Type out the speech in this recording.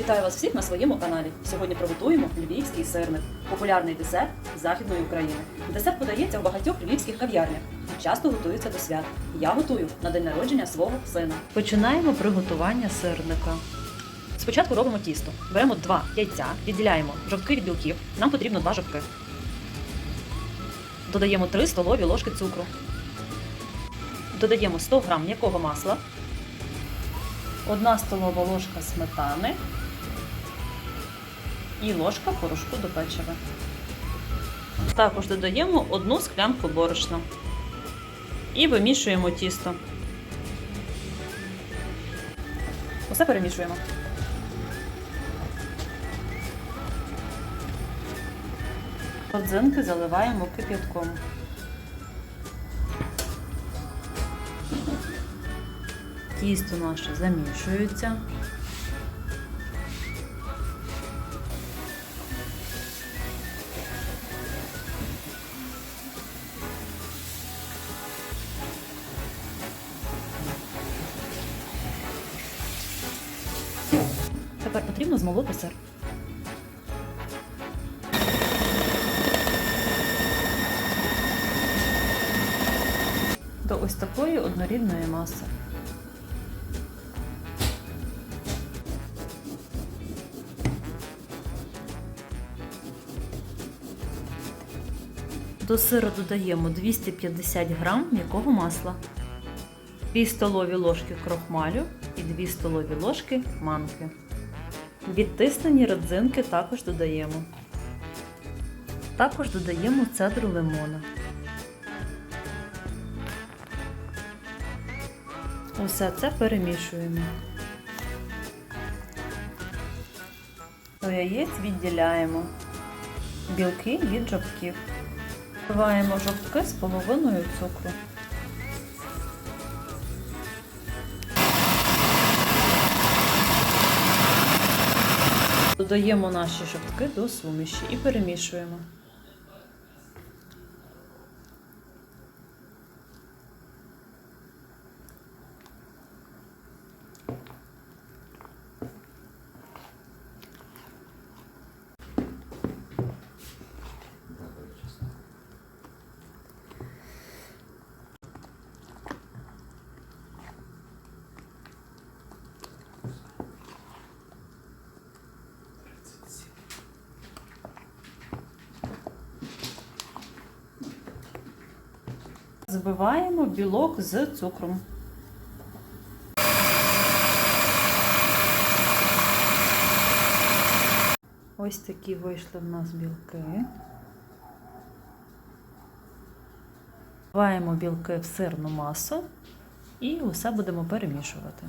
Вітаю вас всіх на своєму каналі. Сьогодні приготуємо львівський сирник, популярний десерт Західної України. Десерт подається в багатьох львівських кав'ярнях. Часто готується до свят. Я готую на день народження свого сина. Починаємо приготування сирника. Спочатку робимо тісто. Беремо два яйця, відділяємо жовтки від білків. Нам потрібно два жовтки. Додаємо 3 столові ложки цукру. Додаємо 100 г м'якого масла. 1 столова ложка сметани і ложка порошку до печива. Також додаємо одну склянку борошна і вимішуємо тісто. Усе перемішуємо. Родзинки заливаємо кип'ятком. Тісто наше замішується. Тепер потрібно змолоти сир. До ось такої однорідної маси. До сиру додаємо 250 г м'якого масла, 2 столові ложки крохмалю і 2 столові ложки манки. Відтиснені родзинки також додаємо. Також додаємо цедру лимона. Усе це перемішуємо. До яєць відділяємо білки від жовтків. Вливаємо жовтки з половиною цукру. Додаємо наші жовтки до суміші і перемішуємо. Збиваємо білок з цукром. Ось такі вийшли в нас білки. Вбиваємо білки в сирну масу і усе будемо перемішувати.